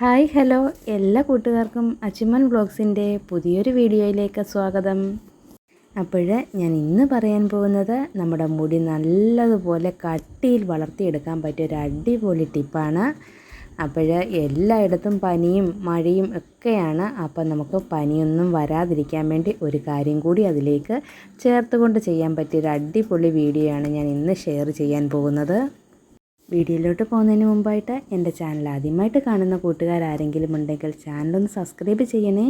Hi hello. എല്ലാ കൂട്ടുകാർക്കും അച്ചുമൻ ബ്ലോഗ്സിന്റെ പുതിയൊരു വീഡിയോയിലേക്ക് സ്വാഗതം. അപ്പോൾ ഞാൻ ഇന്ന് പറയാൻ പോകുന്നത് നമ്മുടെ മുടി നല്ലതുപോലെ കട്ടിയിൽ വളർത്തിയെടുക്കാൻ പറ്റിയ ഒരു അടിപൊളി ടിപ്പാണ്. അപ്പോൾ എല്ലായിടത്തും പനിയും മഴയും ഒക്കെയാണ്. അപ്പോൾ നമുക്ക് പനിയൊന്നും വരാതിരിക്കാൻ വേണ്ടി ഒരു കാര്യം കൂടി അതിലേക്ക് ചേർത്തുകൊണ്ട് ചെയ്യാൻ പറ്റിയ അടിപൊളി വീഡിയോ ആണ് ഞാൻ ഇന്ന് ഷെയർ ചെയ്യാൻ പോകുന്നത്. വീഡിയോയിലോട്ട് പോകുന്നതിന് മുമ്പായിട്ട് എന്റെ ചാനൽ ആദ്യമായിട്ട് കാണുന്ന കൂട്ടുകാരാരെങ്കിലും ഉണ്ടെങ്കിൽ ചാനലൊന്ന് സബ്സ്ക്രൈബ് ചെയ്യണേ.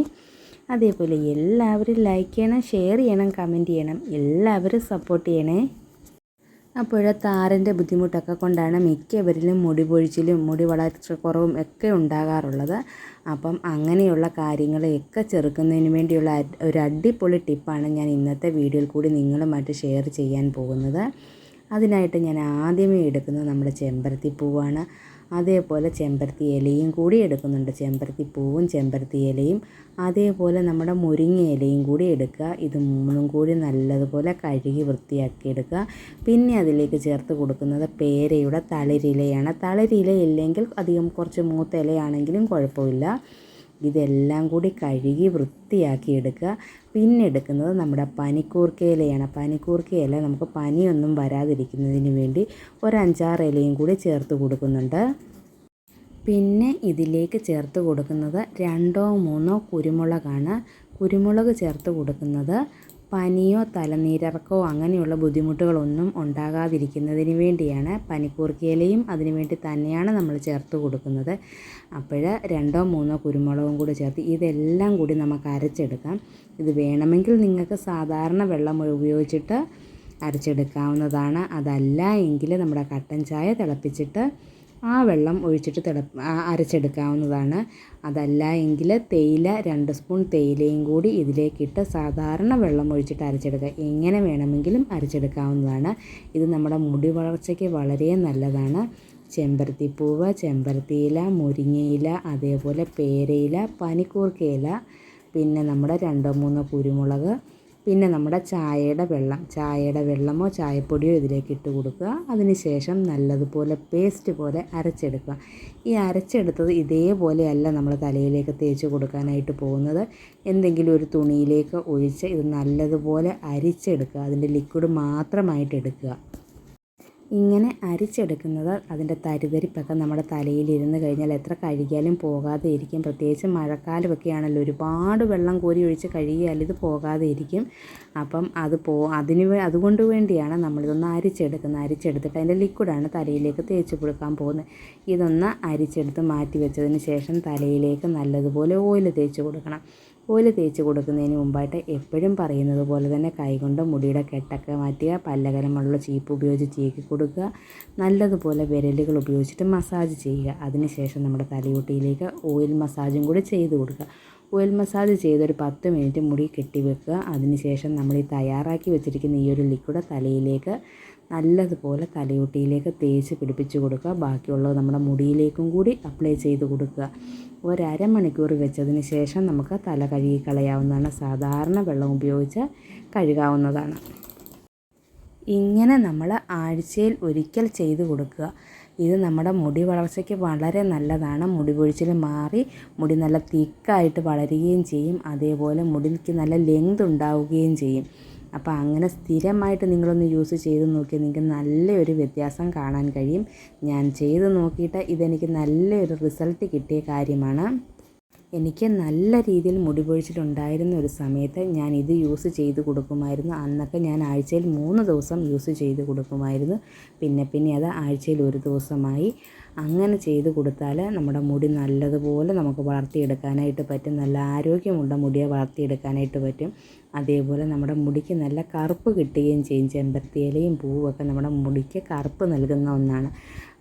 അതേപോലെ എല്ലാവരും ലൈക്ക് ചെയ്യണം ഷെയർ ചെയ്യണം കമന്റ് ചെയ്യണം. എല്ലാവരും സപ്പോർട്ട് ചെയ്യണേ. അപ്പോൾ താരന്റെ ബുദ്ധിമുട്ടൊക്കെ കൊണ്ടാണ് മിക്കവരിലും മുടി പൊഴിച്ചിലും മുടി വളർച്ച കുറവും ഒക്കെ ഉണ്ടാകാറുള്ളത്. അപ്പം അങ്ങനെയുള്ള കാര്യങ്ങളെയൊക്കെ ചെറുക്കുന്നതിന് വേണ്ടിയുള്ള ഒരു അടിപൊളി ടിപ്പാണ് ഞാൻ ഇന്നത്തെ വീഡിയോയിൽ കൂടി നിങ്ങളുമായിട്ട് ഷെയർ ചെയ്യാൻ പോകുന്നത്. അതിനായിട്ട് ഞാൻ ആദ്യമേ എടുക്കുന്നത് നമ്മുടെ ചെമ്പരത്തി പൂവാണ്. അതേപോലെ ചെമ്പരത്തി ഇലയും കൂടി എടുക്കുന്നുണ്ട്. ചെമ്പരത്തി പൂവും ചെമ്പരത്തി ഇലയും അതേപോലെ നമ്മുടെ മുരിങ്ങ ഇലയും കൂടി എടുക്കുക. ഇത് മൂന്നും കൂടി നല്ലതുപോലെ കഴുകി വൃത്തിയാക്കി എടുക്കുക. പിന്നെ അതിലേക്ക് ചേർത്ത് കൊടുക്കുന്നത് പേരയുടെ തളിരിലയാണ്. തളിരില ഇല്ലെങ്കിൽ അധികം കുറച്ച് മൂത്ത ഇലയാണെങ്കിലും കുഴപ്പമില്ല. ഇതെല്ലാം കൂടി കഴുകി വൃത്തിയാക്കി എടുക്കുക. പിന്നെ എടുക്കുന്നത് നമ്മുടെ പനിക്കൂർക്ക ഇലയാണ്. പനിക്കൂർക്ക ഇല നമുക്ക് പനിയൊന്നും വരാതിരിക്കുന്നതിന് വേണ്ടി ഒരു അഞ്ചാറ് ഇലയും കൂടി ചേർത്ത് കൊടുക്കുന്നുണ്ട്. പിന്നെ ഇതിലേക്ക് ചേർത്ത് കൊടുക്കുന്നത് രണ്ടോ മൂന്നോ കുരുമുളകാണ്. കുരുമുളക് ചേർത്ത് കൊടുക്കുന്നത് പനിയോ തലനീരിറക്കോ അങ്ങനെയുള്ള ബുദ്ധിമുട്ടുകളൊന്നും ഉണ്ടാകാതിരിക്കുന്നതിന് വേണ്ടിയാണ് പനിക്കൂർക്കയിലയും അതിന് വേണ്ടി തന്നെയാണ് നമ്മൾ ചേർത്ത് കൊടുക്കുന്നത്. അപ്പോൾ രണ്ടോ മൂന്നോ കുരുമുളകും കൂടി ചേർത്ത് ഇതെല്ലാം കൂടി നമുക്ക് അരച്ചെടുക്കാം. ഇത് വേണമെങ്കിൽ നിങ്ങൾക്ക് സാധാരണ വെള്ളം ഉപയോഗിച്ചിട്ട് അരച്ചെടുക്കാവുന്നതാണ്. അതല്ല എങ്കിൽ നമ്മുടെ കട്ടൻ ചായ തിളപ്പിച്ചിട്ട് ആ വെള്ളം ഒഴിച്ചിട്ട് തിള അരച്ചെടുക്കാവുന്നതാണ്. അതല്ല എങ്കിൽ തേയില രണ്ട് സ്പൂൺ തേയിലയും കൂടി ഇതിലേക്കിട്ട് സാധാരണ വെള്ളം ഒഴിച്ചിട്ട് അരച്ചെടുക്കുക. എങ്ങനെ വേണമെങ്കിലും അരച്ചെടുക്കാവുന്നതാണ്. ഇത് നമ്മുടെ മുടി വളർച്ചയ്ക്ക് വളരെ നല്ലതാണ്. ചെമ്പരത്തിപ്പൂവ് ചെമ്പരത്തിയില മുരിങ്ങയില അതേപോലെ പേരയില പനിക്കൂർക്കയില പിന്നെ നമ്മുടെ രണ്ടോ മൂന്നോ കുരുമുളക് പിന്നെ നമ്മുടെ ചായയുടെ വെള്ളം ചായയുടെ വെള്ളമോ ചായപ്പൊടിയോ ഇതിലേക്ക് ഇട്ട് കൊടുക്കുക. അതിനുശേഷം നല്ലതുപോലെ പേസ്റ്റ് പോലെ അരച്ചെടുക്കുക. ഈ അരച്ചെടുത്തത് ഇതേപോലെയല്ല നമ്മൾ തലയിലേക്ക് തേച്ച് കൊടുക്കാനായിട്ട് പോകുന്നത്. എന്തെങ്കിലും ഒരു തുണിയിലേക്ക് ഒഴിച്ച് ഇത് നല്ലതുപോലെ അരിച്ചെടുക്കുക. അതിന്റെ ലിക്വിഡ് മാത്രമായിട്ട് എടുക്കുക. ഇങ്ങനെ അരിച്ചെടുക്കുന്നത് അതിന്റെ തരിതരിപ്പൊക്കെ നമ്മുടെ തലയിലിരുന്ന് കഴിഞ്ഞാൽ എത്ര കഴുകിയാലും പോകാതെ ഇരിക്കും പ്രത്യേകിച്ച് മഴക്കാലമൊക്കെ ആണല്ലോ ഒരുപാട് വെള്ളം കോരി ഒഴിച്ച് കഴുകിയാൽ ഇത് പോകാതെ ഇരിക്കും അപ്പം അത് പോ അതിന് അതുകൊണ്ട് വേണ്ടിയാണ് നമ്മളിതൊന്ന് അരിച്ചെടുക്കുന്നത്. അരിച്ചെടുത്തിട്ട് അതിന്റെ ലിക്വിഡാണ് തലയിലേക്ക് തേച്ച് കൊടുക്കാൻ പോകുന്നത്. ഇതൊന്ന് അരിച്ചെടുത്ത് മാറ്റി വെച്ചതിന് ശേഷം തലയിലേക്ക് നല്ലതുപോലെ ഓയിൽ തേച്ച് കൊടുക്കണം. ഓയിൽ തേച്ച് കൊടുക്കുന്നതിന് മുമ്പായിട്ട് എപ്പോഴും പറയുന്നത് പോലെ തന്നെ കൈകൊണ്ട് മുടിയുടെ കെട്ടൊക്കെ മാറ്റുക പല്ലകരമുള്ള ചീപ്പ് ഉപയോഗിച്ച് ചീക്കി കൊടുക്കുക നല്ലതുപോലെ വിരലുകൾ ഉപയോഗിച്ചിട്ട് മസാജ് ചെയ്യുക. അതിനുശേഷം നമ്മുടെ തലയൂട്ടിയിലേക്ക് ഓയിൽ മസാജും കൂടി ചെയ്ത് കൊടുക്കുക. ഓയിൽ മസാജ് ചെയ്തൊരു പത്ത് മിനിറ്റ് മുടി കെട്ടിവെക്കുക അതിനുശേഷം നമ്മൾ ഈ തയ്യാറാക്കി വെച്ചിരിക്കുന്ന ഈ ഒരു ലിക്വിഡ് തലയിലേക്ക് നല്ലതുപോലെ തലയൂട്ടിയിലേക്ക് തേച്ച് പിടിപ്പിച്ച് കൊടുക്കുക. ബാക്കിയുള്ളത് നമ്മുടെ മുടിയിലേക്കും കൂടി അപ്ലൈ ചെയ്ത് കൊടുക്കുക. ഒരമണിക്കൂർ വെച്ചതിന് ശേഷം നമുക്ക് തല കഴുകി കളയാവുന്നതാണ്. സാധാരണ വെള്ളം ഉപയോഗിച്ച് കഴുകാവുന്നതാണ്. ഇങ്ങനെ നമ്മൾ ആഴ്ചയിൽ ഒരിക്കൽ ചെയ്ത് കൊടുക്കുക. ഇത് നമ്മുടെ മുടി വളർച്ചയ്ക്ക് വളരെ നല്ലതാണ്. മുടി പൊഴിച്ചിൽ മാറി മുടി നല്ല തിക്കായിട്ട് വളരുകയും ചെയ്യും. അതേപോലെ മുടിക്ക് നല്ല ലെങ്ത് ഉണ്ടാവുകയും ചെയ്യും. അപ്പോൾ അങ്ങനെ സ്ഥിരമായിട്ട് നിങ്ങളൊന്ന് യൂസ് ചെയ്ത് നോക്കിയാൽ നിങ്ങൾക്ക് നല്ലൊരു വ്യത്യാസം കാണാൻ കഴിയും. ഞാൻ ചെയ്ത് നോക്കിയിട്ട് ഇതെനിക്ക് നല്ലൊരു റിസൾട്ട് കിട്ടിയ കാര്യമാണ്. എനിക്ക് നല്ല രീതിയിൽ മുടി പൊഴിച്ചിട്ടുണ്ടായിരുന്ന ഒരു സമയത്ത് ഞാൻ ഇത് യൂസ് ചെയ്ത് കൊടുക്കുമായിരുന്നു. അന്നൊക്കെ ഞാൻ ആഴ്ചയിൽ മൂന്ന് ദിവസം യൂസ് ചെയ്ത് കൊടുക്കുമായിരുന്നു. പിന്നെ പിന്നെ അത് ആഴ്ചയിൽ ഒരു ദിവസമായി അങ്ങനെ ചെയ്ത് കൊടുത്താൽ നമ്മുടെ മുടി നല്ലതുപോലെ നമുക്ക് വളർത്തിയെടുക്കാനായിട്ട് പറ്റും. നല്ല ആരോഗ്യമുള്ള മുടിയെ വളർത്തിയെടുക്കാനായിട്ട് പറ്റും. അതേപോലെ നമ്മുടെ മുടിക്ക് നല്ല കറുപ്പ് കിട്ടുകയും ചെയ്യും. ചെമ്പരത്തി ഇലയും പൂവൊക്കെ നമ്മുടെ മുടിക്ക് കറുപ്പ് നൽകുന്ന ഒന്നാണ്.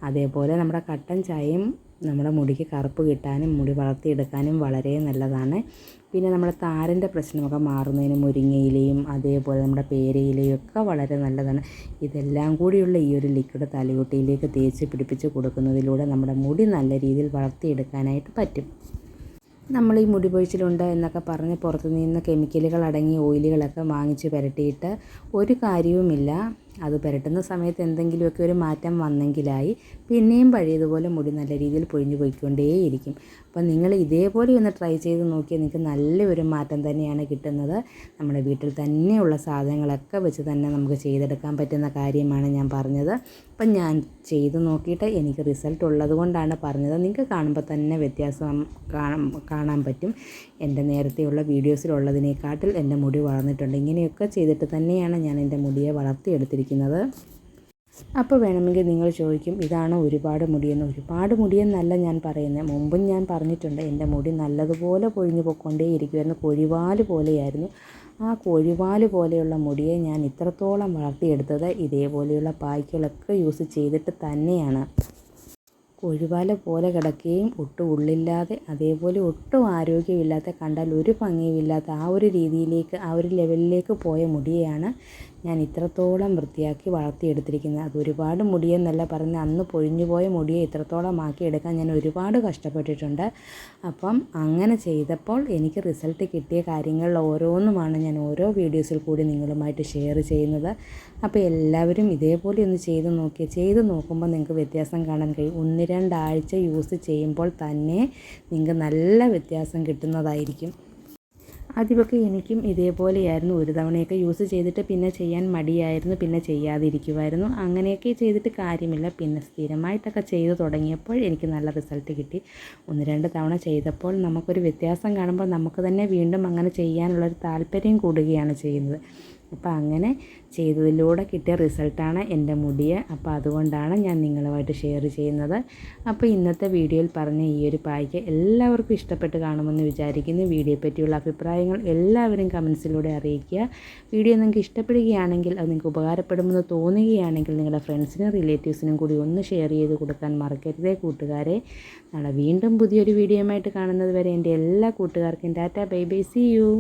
അതേപോലെ നമ്മുടെ കട്ടൻ ചായയും നമ്മുടെ മുടിക്ക് കറുപ്പ് കിട്ടാനും മുടി വളർത്തിയെടുക്കാനും വളരെ നല്ലതാണ്. പിന്നെ നമ്മുടെ താരന്റെ പ്രശ്നമൊക്കെ മാറുന്നതിന് മുരിങ്ങയിലയും അതേപോലെ നമ്മുടെ പേരയിലയും ഒക്കെ വളരെ നല്ലതാണ്. ഇതെല്ലാം കൂടിയുള്ള ഈ ഒരു ലിക്വിഡ് തലയോട്ടിയിലേക്ക് തേച്ച് പിടിപ്പിച്ച് കൊടുക്കുന്നതിലൂടെ നമ്മുടെ മുടി നല്ല രീതിയിൽ വളർത്തിയെടുക്കാനായിട്ട് പറ്റും. നമ്മൾ ഈ മുടി പൊഴിച്ചിലുണ്ട് എന്നൊക്കെ പറഞ്ഞ് പുറത്തു നിന്ന് കെമിക്കലുകൾ അടങ്ങിയ ഓയിലുകളൊക്കെ വാങ്ങിച്ച് പുരട്ടിയിട്ട് ഒരു കാര്യവുമില്ല. അത് പുരട്ടുന്ന സമയത്ത് എന്തെങ്കിലുമൊക്കെ ഒരു മാറ്റം വന്നെങ്കിലായി പിന്നെയും പഴയതുപോലെ മുടി നല്ല രീതിയിൽ പൊഴിഞ്ഞു പോയിക്കൊണ്ടേയിരിക്കും. അപ്പം നിങ്ങൾ ഇതേപോലെ ഒന്ന് ട്രൈ ചെയ്ത് നോക്കിയാൽ നിങ്ങൾക്ക് നല്ലൊരു മാറ്റം തന്നെയാണ് കിട്ടുന്നത്. നമ്മുടെ വീട്ടിൽ തന്നെയുള്ള സാധനങ്ങളൊക്കെ വെച്ച് തന്നെ നമുക്ക് ചെയ്തെടുക്കാൻ പറ്റുന്ന കാര്യമാണ് ഞാൻ പറഞ്ഞത്. അപ്പം ഞാൻ ചെയ്ത് നോക്കിയിട്ട് എനിക്ക് റിസൾട്ട് ഉള്ളത് കൊണ്ടാണ് പറഞ്ഞത്. നിങ്ങൾക്ക് കാണുമ്പോൾ തന്നെ വ്യത്യാസം കാണാൻ പറ്റും. എന്റെ നേരത്തെയുള്ള വീഡിയോസിലുള്ളതിനെക്കാട്ടിൽ എന്റെ മുടി വളർന്നിട്ടുണ്ട്. ഇങ്ങനെയൊക്കെ ചെയ്തിട്ട് തന്നെയാണ് ഞാൻ എന്റെ മുടിയെ വളർത്തിയെടുത്തിരിക്കുന്നത്. അപ്പോൾ വേണമെങ്കിൽ നിങ്ങൾ ചോദിക്കും ഇതാണ് ഒരുപാട് മുടിയെന്ന്? ഒരുപാട് മുടിയെന്നല്ല ഞാൻ പറയുന്നത്. മുമ്പും ഞാൻ പറഞ്ഞിട്ടുണ്ട് എന്റെ മുടി നല്ലതുപോലെ പൊഴിഞ്ഞു പോയിക്കൊണ്ടേയിരിക്കുമായിരുന്നു കൊഴിവാൽ പോലെയായിരുന്നു. ആ കൊഴിവാൽ പോലെയുള്ള മുടിയെ ഞാൻ ഇത്രത്തോളം വളർത്തിയെടുത്തത് ഇതേപോലെയുള്ള പായ്ക്കുകളൊക്കെ യൂസ് ചെയ്തിട്ട് തന്നെയാണ്. കൊഴിവാല പോലെ കിടക്കുകയും ഒട്ടും ഉള്ളില്ലാതെ അതേപോലെ ഒട്ടും ആരോഗ്യമില്ലാത്ത കണ്ടാൽ ഒരു ഭംഗിയുമില്ലാത്ത ആ ഒരു രീതിയിലേക്ക് ആ ഒരു ലെവലിലേക്ക് പോയ മുടിയെയാണ് ഞാൻ ഇത്രത്തോളം വൃത്തിയാക്കി വളർത്തിയെടുത്തിരിക്കുന്നത്. അത് ഒരുപാട് മുടിയെന്നല്ല പറഞ്ഞ് അന്ന് പൊഴിഞ്ഞു പോയ മുടിയെ ഇത്രത്തോളം ആക്കിയെടുക്കാൻ ഞാൻ ഒരുപാട് കഷ്ടപ്പെട്ടിട്ടുണ്ട്. അപ്പം അങ്ങനെ ചെയ്തപ്പോൾ എനിക്ക് റിസൾട്ട് കിട്ടിയ കാര്യങ്ങളിൽ ഓരോന്നുമാണ് ഞാൻ ഓരോ വീഡിയോസിൽ കൂടി നിങ്ങളുമായിട്ട് ഷെയർ ചെയ്യുന്നത്. അപ്പോൾ എല്ലാവരും ഇതേപോലെ ഒന്ന് ചെയ്ത് നോക്കി ചെയ്ത് നോക്കുമ്പോൾ നിങ്ങൾക്ക് വ്യത്യാസം കാണാൻ കഴിയും. ഒന്ന് രണ്ടാഴ്ച യൂസ് ചെയ്യുമ്പോൾ തന്നെ നിങ്ങൾക്ക് നല്ല വ്യത്യാസം കിട്ടുന്നതായിരിക്കും. ആദ്യമൊക്കെ എനിക്കും ഇതേപോലെയായിരുന്നു. ഒരു തവണയൊക്കെ യൂസ് ചെയ്തിട്ട് പിന്നെ ചെയ്യാൻ മടിയായിരുന്നു. പിന്നെ ചെയ്യാതിരിക്കുമായിരുന്നു അങ്ങനെയൊക്കെ ചെയ്തിട്ട് കാര്യമില്ല. പിന്നെ സ്ഥിരമായിട്ടൊക്കെ ചെയ്തു തുടങ്ങിയപ്പോൾ എനിക്ക് നല്ല റിസൾട്ട് കിട്ടി. ഒന്ന് രണ്ട് തവണ ചെയ്തപ്പോൾ നമുക്കൊരു വ്യത്യാസം കാണുമ്പോൾ നമുക്ക് തന്നെ വീണ്ടും അങ്ങനെ ചെയ്യാനുള്ളൊരു താല്പര്യം കൂടുകയാണ് ചെയ്യുന്നത്. അപ്പോൾ അങ്ങനെ ചെയ്തതിലൂടെ കിട്ടിയ റിസൾട്ടാണ് എന്റെ മുടിയെ. അപ്പോൾ അതുകൊണ്ടാണ് ഞാൻ നിങ്ങളുമായിട്ട് ഷെയർ ചെയ്യുന്നത്. അപ്പോൾ ഇന്നത്തെ വീഡിയോയിൽ പറഞ്ഞ ഈ ഒരു പായ്ക്ക് എല്ലാവർക്കും ഇഷ്ടപ്പെട്ട് കാണുമെന്ന് വിചാരിക്കുന്നു. വീഡിയോയെ പറ്റിയുള്ള അഭിപ്രായങ്ങൾ എല്ലാവരും കമൻസിലൂടെ അറിയിക്കുക. വീഡിയോ നിങ്ങൾക്ക് ഇഷ്ടപ്പെടുകയാണെങ്കിൽ അത് നിങ്ങൾക്ക് ഉപകാരപ്പെടുമെന്ന് തോന്നുകയാണെങ്കിൽ നിങ്ങളുടെ ഫ്രണ്ട്സിനും റിലേറ്റീവ്സിനും കൂടി ഒന്ന് ഷെയർ ചെയ്ത് കൊടുക്കാൻ മറക്കരുതേ കൂട്ടുകാരെ. നാളെ വീണ്ടും പുതിയൊരു വീഡിയോയുമായിട്ട് കാണുന്നത് വരെ എന്റെ എല്ലാ കൂട്ടുകാർക്കും tata bye bye see you.